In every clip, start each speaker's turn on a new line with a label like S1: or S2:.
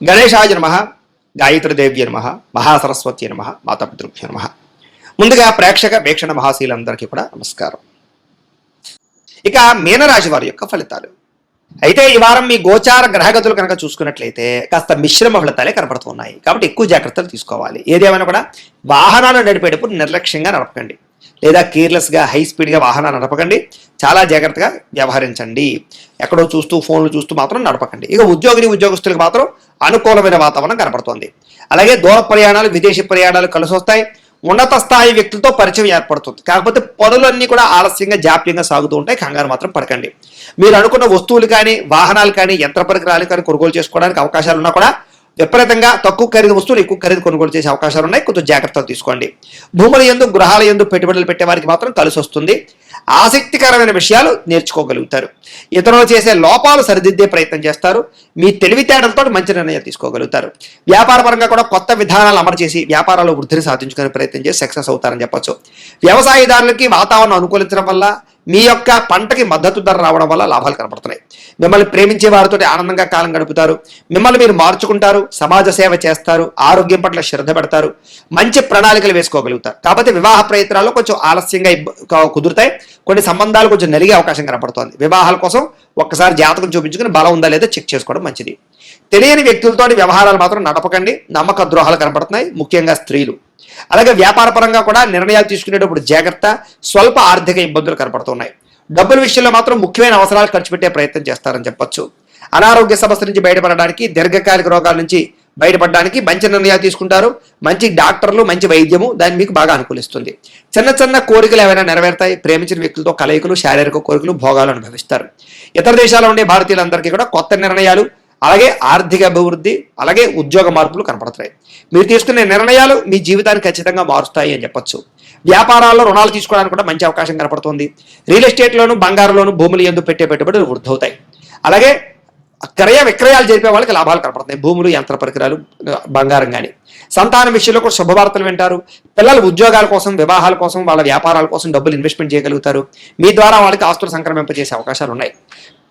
S1: గణేశాయ నమ గాయత్రీదేవ్య నమ మహాసరస్వతి నమ మాతాపితృభ్య నమ. ముందుగా ప్రేక్షక వీక్షణ మహాశీలందరికీ కూడా నమస్కారం. ఇక మీనరాశి వారి యొక్క ఫలితాలు. అయితే ఈ వారం మీ గోచార గ్రహగతులు కనుక చూసుకున్నట్లయితే కాస్త మిశ్రమ ఫలితాలే కనబడుతున్నాయి కాబట్టి ఎక్కువ జాగ్రత్తలు తీసుకోవాలి. ఏదేమైనా కూడా వాహనాలు నడిపేటప్పుడు నిర్లక్ష్యంగా నడపకండి. లేదా కేర్లెస్గా హై స్పీడ్గా వాహనాలు నడపకండి. చాలా జాగ్రత్తగా వ్యవహరించండి. ఎక్కడో చూస్తూ ఫోన్లు చూస్తూ మాత్రం నడపకండి. ఇక ఉద్యోగిని ఉద్యోగస్తులకు మాత్రం అనుకూలమైన వాతావరణం కనపడుతోంది. అలాగే దూర ప్రయాణాలు విదేశీ ప్రయాణాలు కలిసి వస్తాయి ఉన్నత స్థాయి వ్యక్తులతో పరిచయం ఏర్పడుతుంది. కాకపోతే పనులన్నీ కూడా ఆలస్యంగా జాప్యంగా సాగుతూ ఉంటాయి. కంగారు మాత్రం పడకండి. మీరు అనుకున్న వస్తువులు కానీ వాహనాలు కానీ యంత్ర పరికరాలు కానీ కొనుగోలు చేసుకోవడానికి అవకాశాలు ఉన్నా కూడా విపరీతంగా తక్కువ ఖరీదు వస్తువులు ఎక్కువ ఖరీదు కొనుగోలు చేసే అవకాశాలు ఉన్నాయి. కొంచెం జాగ్రత్తలు తీసుకోండి. భూముల ఎందు గృహాల ఎందు పెట్టుబడులు పెట్టే వారికి మాత్రం కలిసి వస్తుంది. ఆసక్తికరమైన విషయాలు నేర్చుకోగలుగుతారు. ఇతరులు చేసే లోపాలు సరిదిద్దే ప్రయత్నం చేస్తారు. మీ తెలివితేటలతో మంచి నిర్ణయం తీసుకోగలుగుతారు. వ్యాపార పరంగా కూడా కొత్త విధానాలు అమలు చేసి వ్యాపారాల్లో వృద్ధిని సాధించుకునే ప్రయత్నం చేసి సక్సెస్ అవుతారని చెప్పచ్చు. వ్యవసాయదారులకి వాతావరణం అనుకూలించడం వల్ల మీ యొక్క పంటకి మద్దతు ధర రావడం వల్ల లాభాలు కనపడుతున్నాయి. మిమ్మల్ని ప్రేమించే వారితో ఆనందంగా కాలం గడుపుతారు. మిమ్మల్ని మీరు మార్చుకుంటారు సమాజ సేవ చేస్తారు ఆరోగ్యం పట్ల శ్రద్ధ పెడతారు మంచి ప్రణాళికలు వేసుకోగలుగుతారు. కాకపోతే వివాహ ప్రయత్నాల్లో కొంచెం ఆలస్యంగా కుదురుతాయి. కొన్ని సంబంధాలు కొంచెం నలిగే అవకాశం కనపడుతోంది. వివాహాల కోసం ఒక్కసారి జాతకం చూపించుకుని బలం ఉందా లేదా చెక్ చేసుకోవడం మంచిది. తెలియని వ్యక్తులతో వ్యవహారాలు మాత్రం నడపకండి. నమ్మక ద్రోహాలు కనపడుతున్నాయి. ముఖ్యంగా స్త్రీలు. అలాగే వ్యాపార పరంగా కూడా నిర్ణయాలు తీసుకునేటప్పుడు జాగ్రత్త స్వల్ప ఆర్థిక ఇబ్బందులు కనపడుతున్నాయి. డబ్బుల విషయంలో మాత్రం ముఖ్యమైన అవసరాలు ఖర్చు పెట్టే ప్రయత్నం చేస్తారని చెప్పొచ్చు. అనారోగ్య సమస్య నుంచి బయటపడడానికి దీర్ఘకాలిక రోగాల నుంచి బయటపడడానికి మంచి నిర్ణయాలు తీసుకుంటారు. మంచి డాక్టర్లు మంచి వైద్యము దాన్ని మీకు బాగా అనుకూలిస్తుంది. చిన్న చిన్న కోరికలు ఏమైనా నెరవేరుతాయి ప్రేమించిన వ్యక్తులతో కలయికలు శారీరక కోరికలు భోగాలు అనుభవిస్తారు. ఇతర దేశాల్లో ఉండే భారతీయులందరికీ కూడా కొత్త నిర్ణయాలు అలాగే ఆర్థిక అభివృద్ధి అలాగే ఉద్యోగ మార్పులు కనపడుతున్నాయి మీరు తీసుకునే నిర్ణయాలు మీ జీవితాన్ని ఖచ్చితంగా మారుస్తాయి అని చెప్పొచ్చు. వ్యాపారాల్లో రుణాలు తీసుకోవడానికి కూడా మంచి అవకాశం కనపడుతుంది. రియల్ ఎస్టేట్లోను బంగారులోను భూములు ఎందు పెట్టే పెట్టుబడులు వృద్ధవుతాయి. అలాగే క్రయ విక్రయాలు జరిపే వాళ్ళకి లాభాలు కనపడుతున్నాయి భూములు యంత్ర పరికరాలు బంగారం కానీ సంతానం విషయంలో కూడా శుభవార్తలు వింటారు. పిల్లల ఉద్యోగాల కోసం వివాహాల కోసం వాళ్ళ వ్యాపారాల కోసం డబ్బులు ఇన్వెస్ట్మెంట్ చేయగలుగుతారు. మీ ద్వారా వాళ్ళకి ఆస్తులు సంక్రమింపజేసే అవకాశాలు ఉన్నాయి.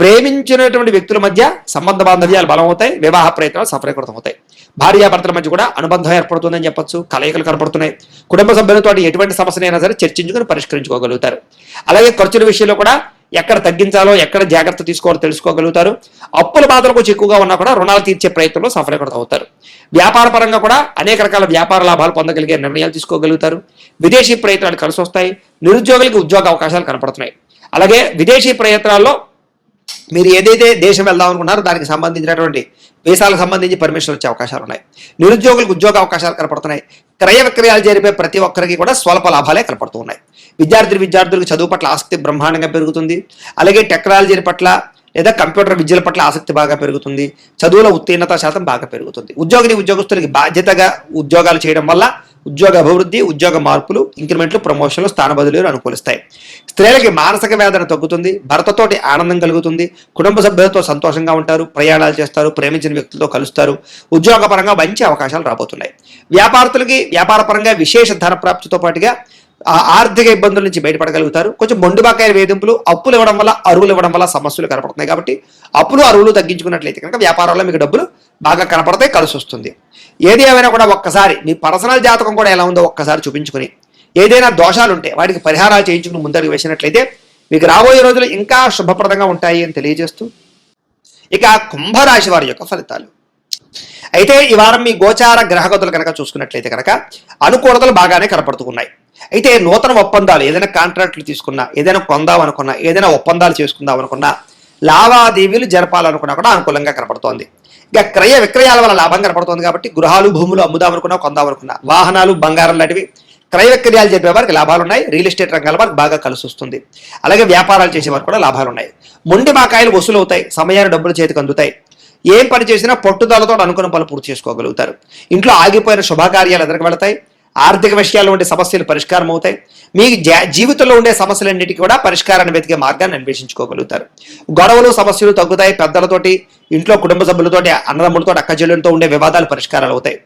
S1: ప్రేమించినటువంటి వ్యక్తుల మధ్య సంబంధ బాంధవ్యాలు బలమవుతాయి వివాహ ప్రయత్నాలు సఫలీకృతం అవుతాయి భార్యాభర్తల మధ్య కూడా అనుబంధం ఏర్పడుతుందని చెప్పొచ్చు కలయికలు కనపడుతున్నాయి. కుటుంబ సభ్యులతో ఎటువంటి సమస్యనైనా సరే చర్చించుకొని పరిష్కరించుకోగలుగుతారు. అలాగే ఖర్చుల విషయంలో కూడా ఎక్కడ తగ్గించాలో ఎక్కడ జాగ్రత్త తీసుకోవాలో తెలుసుకోగలుగుతారు. అప్పుల బాధలు కొంచెం ఎక్కువగా ఉన్నా కూడా రుణాలు తీర్చే ప్రయత్నంలో సఫలీకృతం అవుతారు వ్యాపార పరంగా కూడా అనేక రకాల వ్యాపార లాభాలు పొందగలిగే నిర్ణయాలు తీసుకోగలుగుతారు. విదేశీ ప్రయత్నాలు కలిసి వస్తాయి నిరుద్యోగులకు ఉద్యోగ అవకాశాలు కనపడుతున్నాయి. అలాగే విదేశీ ప్రయత్నాల్లో మీరు ఏదైతే దేశం వెళ్దాం అనుకున్నారో దానికి సంబంధించినటువంటి వీసాలకు సంబంధించి పర్మిషన్ వచ్చే అవకాశాలు ఉన్నాయి. నిరుద్యోగులకు ఉద్యోగ అవకాశాలు కనపడుతున్నాయి. క్రయ విక్రయాలు జరిపే ప్రతి ఒక్కరికి కూడా స్వల్ప లాభాలే కనపడుతున్నాయి. విద్యార్థులు విద్యార్థులకు చదువు పట్ల ఆసక్తి బ్రహ్మాండంగా పెరుగుతుంది. అలాగే టెక్నాలజీ పట్ల లేదా కంప్యూటర్ విద్యల పట్ల ఆసక్తి బాగా పెరుగుతుంది. చదువుల ఉత్తీర్ణత శాతం బాగా పెరుగుతుంది. ఉద్యోగిని ఉద్యోగస్తులకి బాధ్యతగా ఉద్యోగాలు చేయడం వల్ల ఉద్యోగ అభివృద్ధి ఉద్యోగ మార్పులు ఇంక్రిమెంట్లు ప్రమోషన్లు స్థాన బదిలీలు అనుకూలిస్తాయి. స్త్రీలకి మానసిక వేదన తగ్గుతుంది భర్తతోటి ఆనందం కలుగుతుంది కుటుంబ సభ్యులతో సంతోషంగా ఉంటారు ప్రయాణాలు చేస్తారు ప్రేమించిన వ్యక్తులతో కలుస్తారు ఉద్యోగపరంగా మంచి అవకాశాలు రాబోతున్నాయి. వ్యాపారస్తులకి వ్యాపార పరంగా విశేష ధన ప్రాప్తితో పాటుగా ఆర్థిక ఇబ్బందుల నుంచి బయటపడగలుగుతారు. కొంచెం మొండిబాకాయ వేధింపులు అప్పులు ఇవ్వడం వల్ల అరువులు ఇవ్వడం వల్ల సమస్యలు కనపడుతున్నాయి కాబట్టి అప్పులు అరువులు తగ్గించుకున్నట్లయితే కనుక వ్యాపారంలో మీకు డబ్బులు బాగా కనపడతాయి కలిసి వస్తుంది ఏది ఏమైనా కూడా ఒక్కసారి మీ పర్సనల్ జాతకం కూడా ఎలా ఉందో ఒక్కసారి చూపించుకుని ఏదైనా దోషాలు ఉంటే వాటికి పరిహారాలు చేయించుకుని ముందడుగు వేసినట్లయితే మీకు రాబోయే రోజులు ఇంకా శుభప్రదంగా ఉంటాయి అని తెలియజేస్తూ ఇక కుంభరాశి వారి యొక్క ఫలితాలు. అయితే ఈ వారం మీ గోచార గ్రహగతులు కనుక చూసుకున్నట్లయితే కనుక అనుకూలతలు బాగానే కనపడుతున్నాయి. అయితే నూతన ఒప్పందాలు ఏదైనా కాంట్రాక్టులు తీసుకున్నా ఏదైనా కొందాం అనుకున్నా ఏదైనా ఒప్పందాలు చేసుకుందాం అనుకున్నా లావాదేవీలు జరపాలనుకున్నా కూడా అనుకూలంగా కనపడుతోంది. ఇక క్రయ విక్రయాల వల్ల లాభం కనపడుతుంది కాబట్టి గృహాలు భూములు అమ్ముదాం అనుకున్నా కొందాం అనుకున్నా. వాహనాలు బంగారం లాంటివి క్రయ విక్రయాలు చెప్పే వారికి లాభాలు ఉన్నాయి. రియల్ ఎస్టేట్ రంగాల వారికి బాగా కలిసి వస్తుంది. అలాగే వ్యాపారాలు చేసే వారికి కూడా లాభాలు ఉన్నాయి. మొండి మాకాయలు వసూలు అవుతాయి సమయాన్ని డబ్బులు చేతికి అందుతాయి. ఏం పని చేసినా పట్టుదలతో అనుకున్న పనులు పూర్తి చేసుకోగలుగుతారు. ఇంట్లో ఆగిపోయిన శుభకార్యాలు ఎదురుకు వెళతాయి. ఆర్థిక విషయాల్లో ఉండే సమస్యలు పరిష్కారం అవుతాయి మీ జా- జీవితంలో ఉండే సమస్యలన్నిటికీ కూడా పరిష్కారాన్ని వెతికే మార్గాన్ని అన్వేషించుకోగలుగుతారు. గొడవలు సమస్యలు తగ్గుతాయి. పెద్దలతోటి ఇంట్లో కుటుంబ సభ్యులతోటి అన్నదమ్ములతో అక్కచెల్లెలతో ఉండే వివాదాలు పరిష్కారాలు అవుతాయి.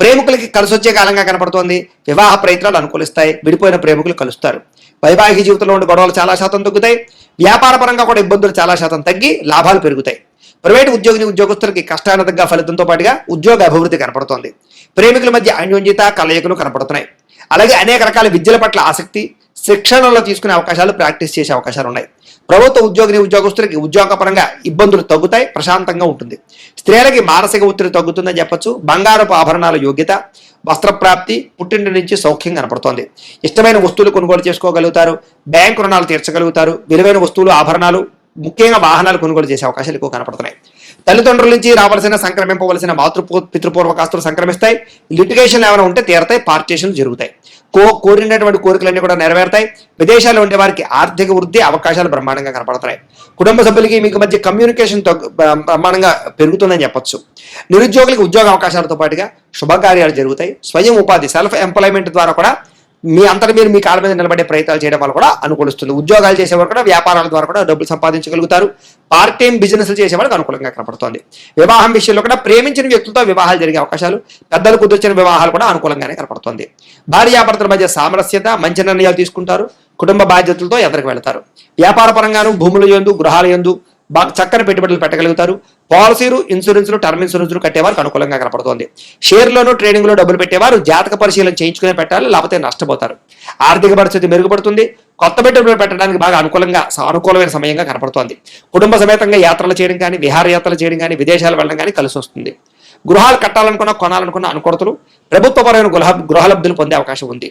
S1: ప్రేమికులకి కలిసొచ్చే కాలంగా కనపడుతోంది. వివాహ ప్రయత్నాలు అనుకూలిస్తాయి. విడిపోయిన ప్రేమికులు కలుస్తారు. వైవాహిక జీవితంలో ఉండే గొడవలు చాలా శాతం తగ్గుతాయి. వ్యాపార పరంగా కూడా ఇబ్బందులు చాలా శాతం తగ్గి లాభాలు పెరుగుతాయి. ప్రైవేట్ ఉద్యోగిని ఉద్యోగస్తులకి కష్టాన్ని ఫలితంతో పాటుగా ఉద్యోగ అభివృద్ధి కనపడుతోంది. ప్రేమికుల మధ్య అన్యోన్యత కలయికలు కనపడుతున్నాయి. అలాగే అనేక రకాల విద్యల పట్ల ఆసక్తి శిక్షణలో తీసుకునే అవకాశాలు ప్రాక్టీస్ చేసే అవకాశాలు ఉన్నాయి. ప్రభుత్వ ఉద్యోగిని ఉద్యోగస్తులకి ఉద్యోగపరంగా ఇబ్బందులు తగ్గుతాయి ప్రశాంతంగా ఉంటుంది. స్త్రీలకి మానసిక ఒత్తిడి తగ్గుతుందని చెప్పొచ్చు. బంగారపు ఆభరణాల యోగ్యత వస్త్రప్రాప్తి పుట్టింటి నుంచి సౌఖ్యం కనపడుతోంది. ఇష్టమైన వస్తువులు కొనుగోలు చేసుకోగలుగుతారు బ్యాంకు రుణాలు తీర్చగలుగుతారు విలువైన వస్తువులు ఆభరణాలు ముఖ్యంగా వాహనాలు కొనుగోలు చేసే అవకాశాలు ఎక్కువ కనపడుతున్నాయి. తల్లిదండ్రుల నుంచి రావాల్సిన సంక్రమింపవలసిన మాతృపూ పితృపూర్వకాస్తులు సంక్రమిస్తాయి. లిటిగేషన్ ఏమైనా ఉంటే తీరతాయి పార్టీషన్లు జరుగుతాయి. కో కోరినటువంటి కోరికలన్నీ కూడా నెరవేరుతాయి. విదేశాల్లో ఉండే వారికి ఆర్థిక వృద్ధి అవకాశాలు బ్రహ్మాండంగా కనపడతాయి. కుటుంబ సభ్యులకి మీకు మధ్య కమ్యూనికేషన్ బ్రహ్మాండంగా పెరుగుతుందని చెప్పొచ్చు. నిరుద్యోగులకు ఉద్యోగ అవకాశాలతో పాటుగా శుభకార్యాలు జరుగుతాయి. స్వయం ఉపాధి సెల్ఫ్ ఎంప్లాయ్మెంట్ ద్వారా కూడా మీ అంతట మీరు మీ కాళ్ళ మీద నిలబడే ప్రయత్నాలు చేయడం వల్ల కూడా అనుకూలిస్తుంది. ఉద్యోగాలు చేసేవారు కూడా వ్యాపారాల ద్వారా కూడా డబ్బులు సంపాదించగలుగుతారు. పార్ట్ టైం బిజినెస్లు చేసేవాళ్ళకి అనుకూలంగా కనపడుతోంది. వివాహం విషయంలో కూడా ప్రేమించిన వ్యక్తులతో వివాహాలు జరిగే అవకాశాలు పెద్దలు కుదిర్చిన వివాహాలు కూడా అనుకూలంగానే కనపడుతోంది. భార్యాభర్తల మధ్య సామరస్యత మంచి నిర్ణయాలు తీసుకుంటారు. కుటుంబ బాధ్యతలతో ఎదరికి వెళతారు. వ్యాపార పరంగాను భూముల యందు గృహాల యందు బాగా చక్కని పెట్టుబడులు పెట్టగలుగుతారు. పాలసీలు ఇన్సూరెన్స్లు టర్మ్ ఇన్సూరెన్స్లు కట్టేవారికి అనుకూలంగా కనపడుతోంది. షేర్లోనూ ట్రేడింగ్లో డబ్బులు పెట్టేవారు జాతక పరిశీలన చేయించుకునే పెట్టాలి లేకపోతే నష్టపోతారు. ఆర్థిక పరిస్థితి మెరుగుపడుతుంది. కొత్త పెట్టుబడులు పెట్టడానికి బాగా అనుకూలంగా అనుకూలమైన సమయంగా కనపడుతోంది. కుటుంబ సమేతంగా యాత్రలు చేయడం కానీ విహారయాత్రలు చేయడం కానీ విదేశాలు వెళ్ళడం కానీ కలిసి వస్తుంది గృహాలు కట్టాలనుకున్న కొనాలనుకున్న ప్రభుత్వ ప్రభుత్వపరమైన గృహ గృహలబ్ధులు పొందే అవకాశం ఉంది.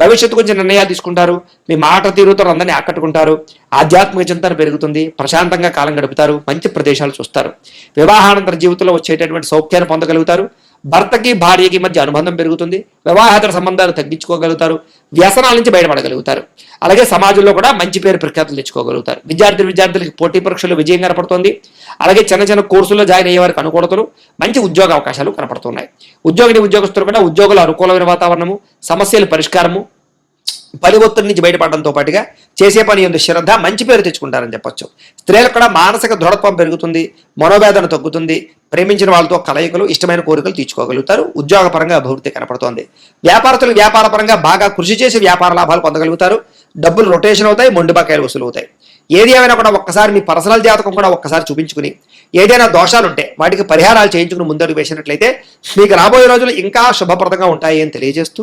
S1: భవిష్యత్తు గురించి నిర్ణయాలు తీసుకుంటారు మీ మాట తీరుతో అందరినీ ఆకట్టుకుంటారు ఆధ్యాత్మిక చింతన పెరుగుతుంది ప్రశాంతంగా కాలం గడుపుతారు మంచి ప్రదేశాలు చూస్తారు. వివాహానంతర జీవితంలో వచ్చేటటువంటి సౌఖ్యాన్ని పొందగలుగుతారు భర్తకి భార్యకి మధ్య అనుబంధం పెరుగుతుంది. వివాహేతర సంబంధాలు తగ్గించుకోగలుగుతారు. వ్యసనాల నుంచి బయటపడగలుగుతారు. అలాగే సమాజంలో కూడా మంచి పేరు ప్రఖ్యాతులు తెచ్చుకోగలుగుతారు. విద్యార్థి విద్యార్థులకి పోటీ పరీక్షలు విజయం కనపడుతుంది. అలాగే చిన్న చిన్న కోర్సుల్లో జాయిన్ అయ్యే వారికి అనుకూలతలు మంచి ఉద్యోగ అవకాశాలు కనపడుతున్నాయి. ఉద్యోగిని ఉద్యోగస్తులు కూడా ఉద్యోగుల అనుకూలమైన వాతావరణము సమస్యల పరిష్కారము పని ఒత్తిడి నుంచి బయటపడడంతో పాటుగా చేసే పని ఎందు శ్రద్ధ మంచి పేరు తెచ్చుకుంటారని చెప్పొచ్చు. స్త్రీలకు కూడా మానసిక దృఢత్వం పెరుగుతుంది మనోవేదన తగ్గుతుంది ప్రేమించిన వాళ్ళతో కలయికలు ఇష్టమైన కోరికలు తీర్చుకోగలుగుతారు ఉద్యోగపరంగా అభివృద్ధి కనపడుతోంది. వ్యాపారస్తులు వ్యాపారపరంగా బాగా కృషి చేసి వ్యాపార లాభాలు పొందగలుగుతారు డబ్బులు రొటేషన్ అవుతాయి మొండిబాకాయలు వసూలు అవుతాయి ఏది ఏమైనా కూడా ఒక్కసారి మీ పర్సనల్ జాతకం కూడా ఒక్కసారి చూపించుకుని ఏదైనా దోషాలు ఉంటే వాటికి పరిహారాలు చేయించుకుని ముందడుగు వేసినట్లయితే మీకు రాబోయే రోజులు ఇంకా శుభప్రదంగా ఉంటాయి అని తెలియజేస్తూ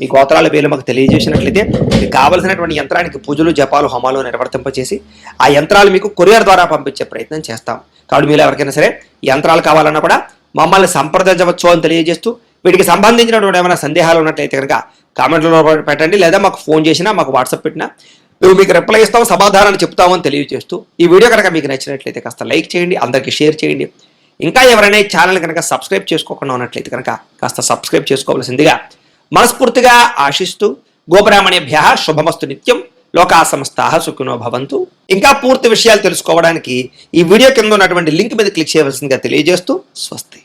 S1: మీ గోత్రాల పేర్లు మాకు తెలియజేసినట్లయితే మీకు కావలసినటువంటి యంత్రానికి పూజలు జపాలు హోమాలు నిర్వర్తింపచేసి ఆ యంత్రాలు మీకు కొరియర్ ద్వారా పంపించే ప్రయత్నం చేస్తాం. కాబట్టి మీరు ఎవరికైనా సరే యంత్రాలు కావాలన్నా కూడా మమ్మల్ని సంప్రదించవచ్చు అని తెలియజేస్తూ వీటికి సంబంధించినటువంటి ఏమైనా సందేహాలు ఉన్నట్లయితే కనుక కామెంట్లో పెట్టండి లేదా మాకు ఫోన్ చేసినా మాకు వాట్సాప్ పెట్టినా మేము మీకు రిప్లై ఇస్తాం సమాధానాలు చెప్తామని తెలియజేస్తూ ఈ వీడియో కనుక మీకు నచ్చినట్లయితే కాస్త లైక్ చేయండి అందరికీ షేర్ చేయండి. ఇంకా ఎవరైనా ఛానల్ కనుక సబ్స్క్రైబ్ చేసుకోకుండా ఉన్నట్లయితే కనుక కాస్త సబ్స్క్రైబ్ చేసుకోవాల్సిందిగా మనస్ఫూర్తిగా ఆశిస్తూ గోబ్రాహ్మణ్యభ్య శుభమస్తు నిత్యం లోకా సమస్తా సుఖినో భవంతు. ఇంకా పూర్తి విషయాలు తెలుసుకోవడానికి ఈ వీడియో కింద ఉన్నటువంటి లింక్ మీద క్లిక్ చేయవలసిందిగా తెలియజేస్తూ స్వస్తి.